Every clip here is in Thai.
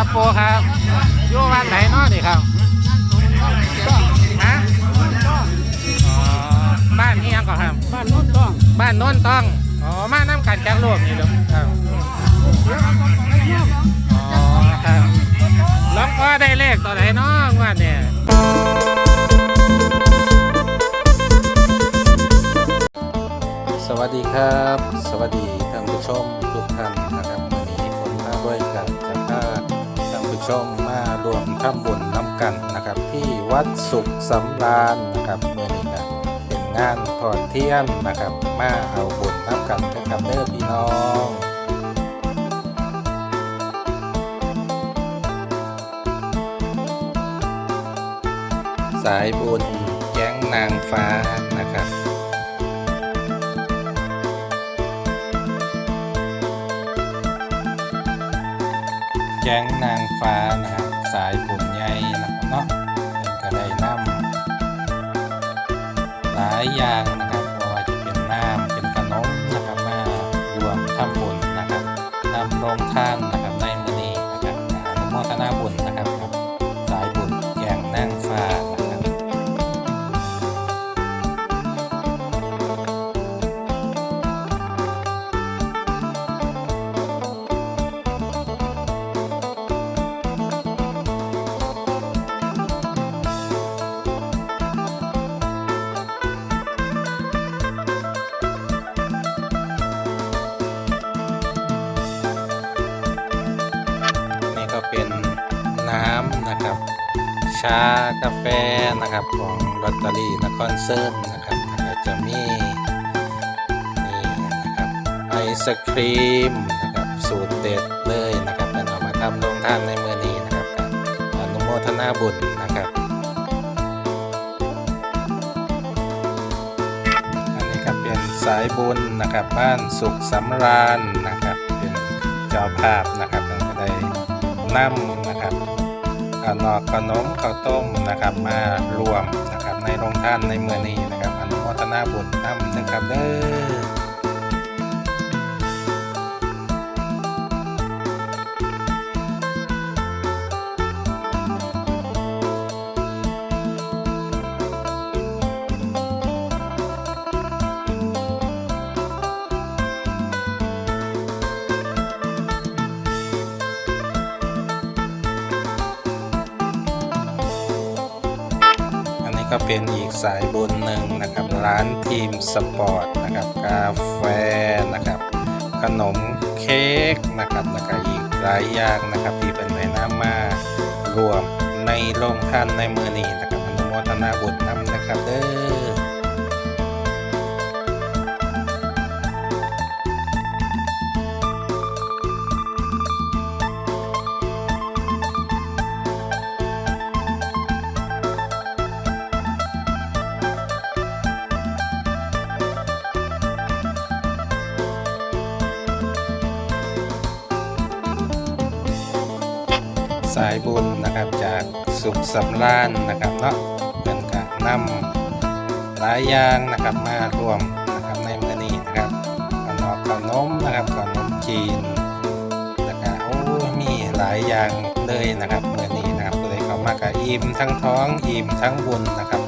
ครับปูครับอยู่บ้านไหนเนาะนี่ครับฮะอ๋อบ้านนี้ยังก่อนครับ บ้านโน้นต้องบ้านโน้นต้องอ๋อมาน้ำกันจากโลกนี่เด้อครับอ๋อครับหลวงพ่อได้เลขตัวไหนเนาะงวดเนี่ยสวัสดีครับ สวัสดีท่านผู้ชมทุกท่านนะครับ ท่านผู้ชมารวมทำบุญน้ำกันนะครับ ที่วัดสุขสำราญนะครับเมื่อนี้นะเป็นงานทอดเทียนนะครับ มาเอาบุญน้ำกันนะครับเด้อพี่น้องสายบุญแก๊งนางฟ้านะครับ แก๊งนางฟ้านะครับสายบุญใหญ่นะครับเนาะเป็นกระไดน้ำหลายอย่างนะครับไม่ว่าจะเป็นน้ำเป็นขนมนะครับมารวมทำบุญนะครับทำโรงทานนะครับในมือนี้นะครับอนุโมทนาบุญนะครับ ชากาแฟนะครับของลอตเตอรี่นครเซิร์มนะครับก็จะมีนี่นะครับไอศครีมนะครับสูตรเด็ดเลยนะครับเป็นเอามาทำลงทานในมือนี้นะครับกับอนุโมทนาบุญนะครับอันนี้ก็เป็นสายบุญนะครับบ้านสุขสำราญนะครับเป็นเจ้าภาพนะครับเราก็ได้นำนะครับ นอกขนมข้าวต้มนะครับมารวมนะครับในโรงทานในเมือนี้นะครับอนุโมทนาบุญนำนะครับเด้อ ก็เป็นอีกสายบุญหนึ่งนะครับ ร้านทีมสปอร์ตนะครับ กาแฟนะครับ ขนมเค้กนะครับแล้วก็อีกหลายอย่างนะครับ ที่เป็นในน้ำมารวมในโรงทานในมือนี้นะครับอนุโมทนาบุญนำนะครับเด้อ บุญนะครับจากสุขสำราญนะครับเนาะเป็นการนำหลายอย่างนะครับมารวมนะครับในมือนี้นะครับขนมขนมนะครับขนมจีนนะครับโอ้มีหลายอย่างเลยนะครับมือนี้นะครับก็เลยเข้ามากอิ่มทั้งท้องอิ่มทั้งบุญนะครับ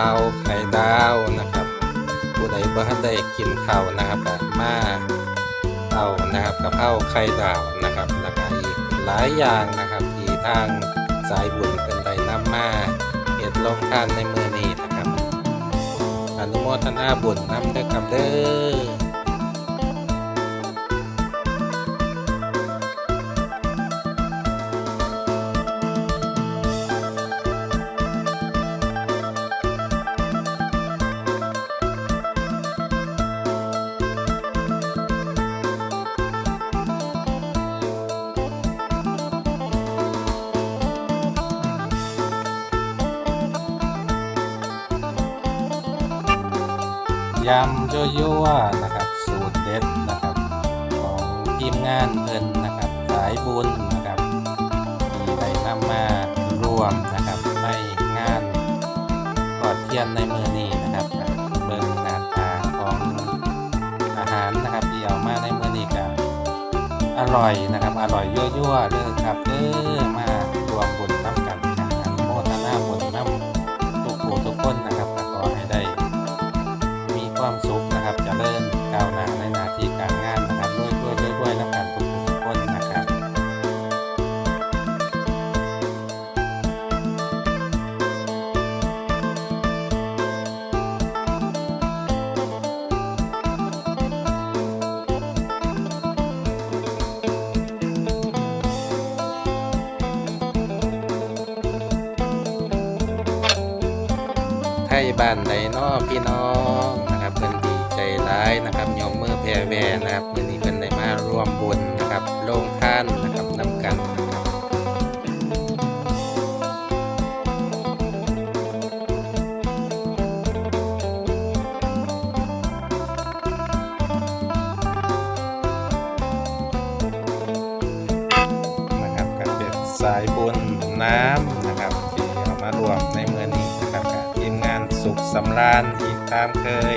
นะครับกะเพราไข่ดาวนะครับผู้ใดบ่ทันได้กินข้าวนะครับมาเอานะครับกะเพราไข่ดาวนะครับแล้วก็อีกหลายอย่างนะครับที่ทางสายบุญเป็นได้นำมาเฮ็ดลงทานในมือนี้นะครับอนุโมทนาบุญนำเด้อครับเด้อ ยำยั่วๆนะครับ สูตรเด็ดนะครับ ของทีมงานเพิ่นนะครับสายบุญนะครับที่ได้นำมารวมนะครับในงานกอดเทียนในมือนี้นะครับเบิ่งหน้าตาของอาหารนะครับที่เอามาในมือนี้ก็อร่อยนะครับ อร่อยยั่วๆเด้อครับเด้อมา ความสุขนะครับจะเริ่มก้าวหน้าในหน้าที่การงานนะครับด้วยด้วยด้วยด้วยแล้วกันทุกทุกคนนะครับไทยบ้านใดน้อพี่น้อง ยกมือแผ่แวนะครับวันนี้เพิ่นได้มารวมบุญนะครับลงท่านนะครับนำกันนะครับนะครับก็เป็นสายบุญน้ำนะครับที่เอามารวมในเมื่อนี้นะครับกับทีมงานสุขสำราญอีกตามเคย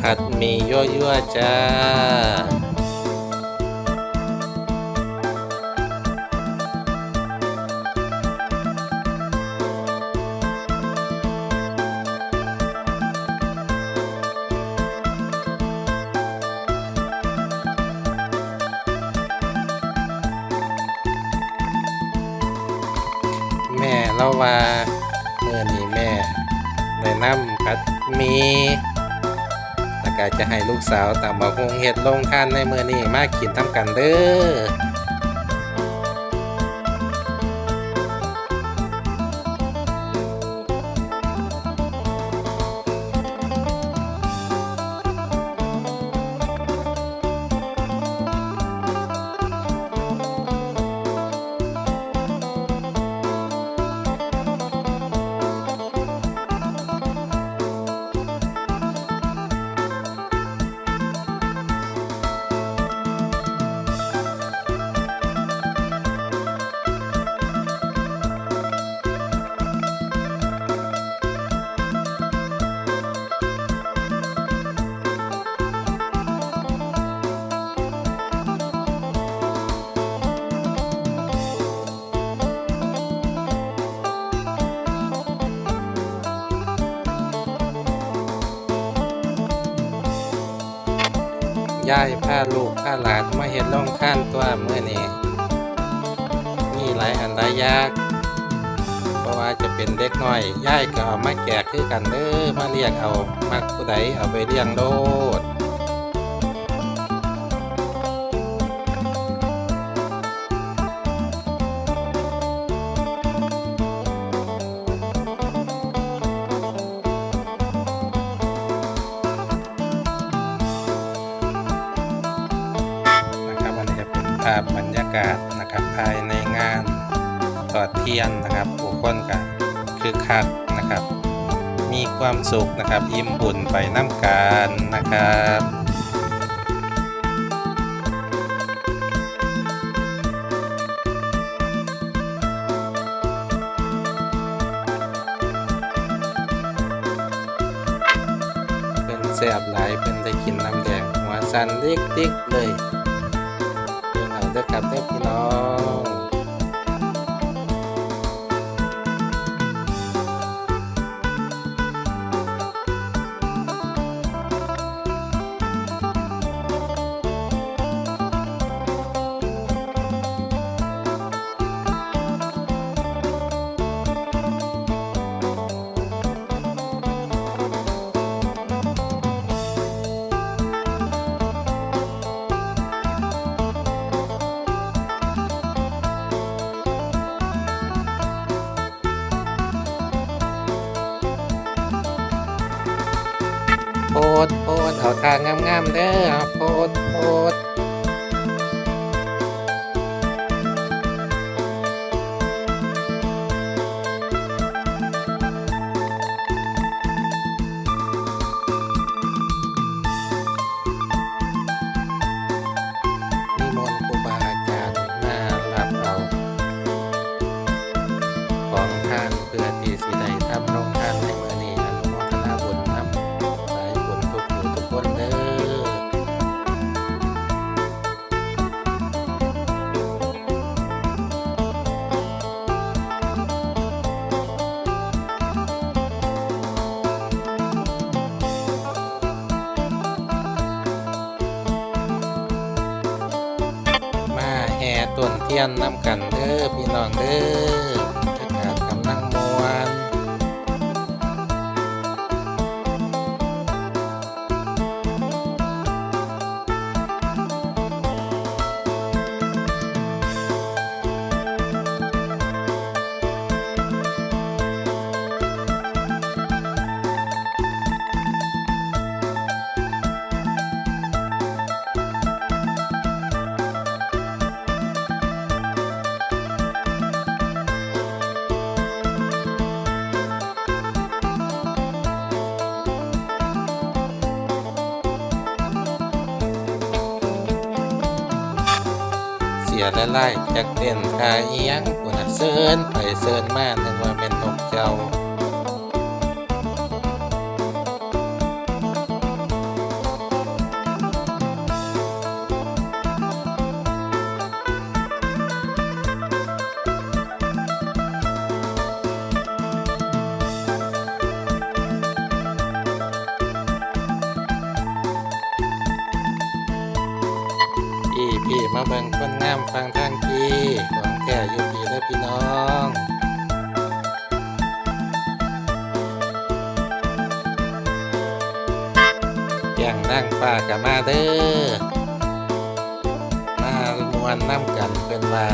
ผัดหมี่ยั่วๆจ้า แม่เล่าว่าเมื่อนี้แม่ได้นำผัดหมี ก็จะให้ลูกสาวตามบอกคงเห็ดลงทานในมือนี้มากินทำกันเด้อ ยายพาลูกพาหลานมาเฮ็ดลงข้านตัวเมื่อนี้มีหลายอันหลายยากเพราะว่าจะเป็นเด็กน้อยยายก็เอามาแจกคือกันเด้อมาเรียกเอามักผู้ใดเอาไปเลี้ยงโดดียนนะครับผู้คนกันคือคักนะครับ มีความสุขนะครับอิ่มบุญไปน้ำกันนะครับเป็นแสบหลายเป็นได้กินน้ำแดงหัวสันเล็กติกๆเลยเรื่องเอาเด้อครับเด้อพี่น้อง ดโพดเอาทางงามๆเด้อโพดโพด ต้นเทียนน้ำกันเด้อพี่น้องเด้อ ละลายจากเด่นคาเอียงกูน่ะเซินไปเซินมานึกว่าเป็นนกเจ้า เบิ่งคนงามฟังทางพี่ของแก่อยู่พี่และพี่น้องแก่งนั่งฟ้ากับมาเด้อมามวนน้ำกันเป็นว่า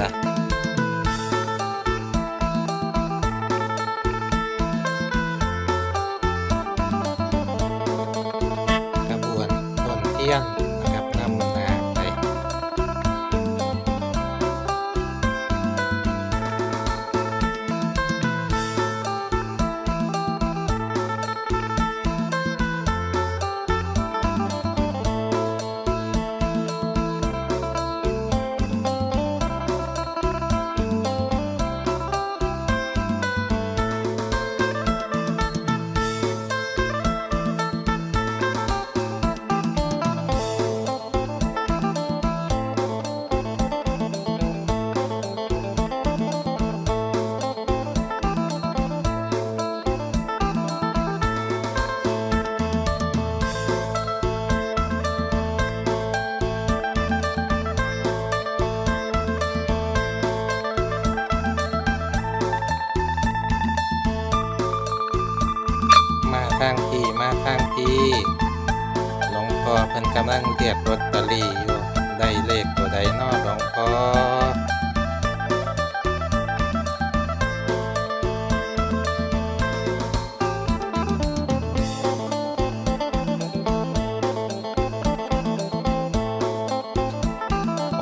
กำลังเรียกลอตเตอรี่อยู่ได้เลขตัวใดนอหลวงพ่อ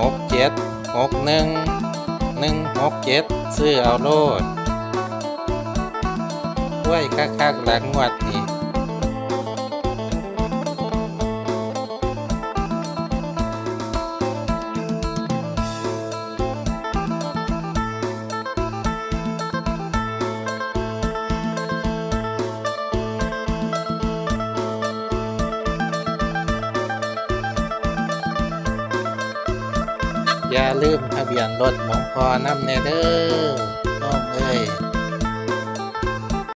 หกเจ็ดหกหนึ่งหนึ่งหกเจ็ดซื้อเอาโลดด้วยคักๆหลังวัดนี ลืมทะเบียนรถหลวงพ่อนำแน่เด้อเอ้ย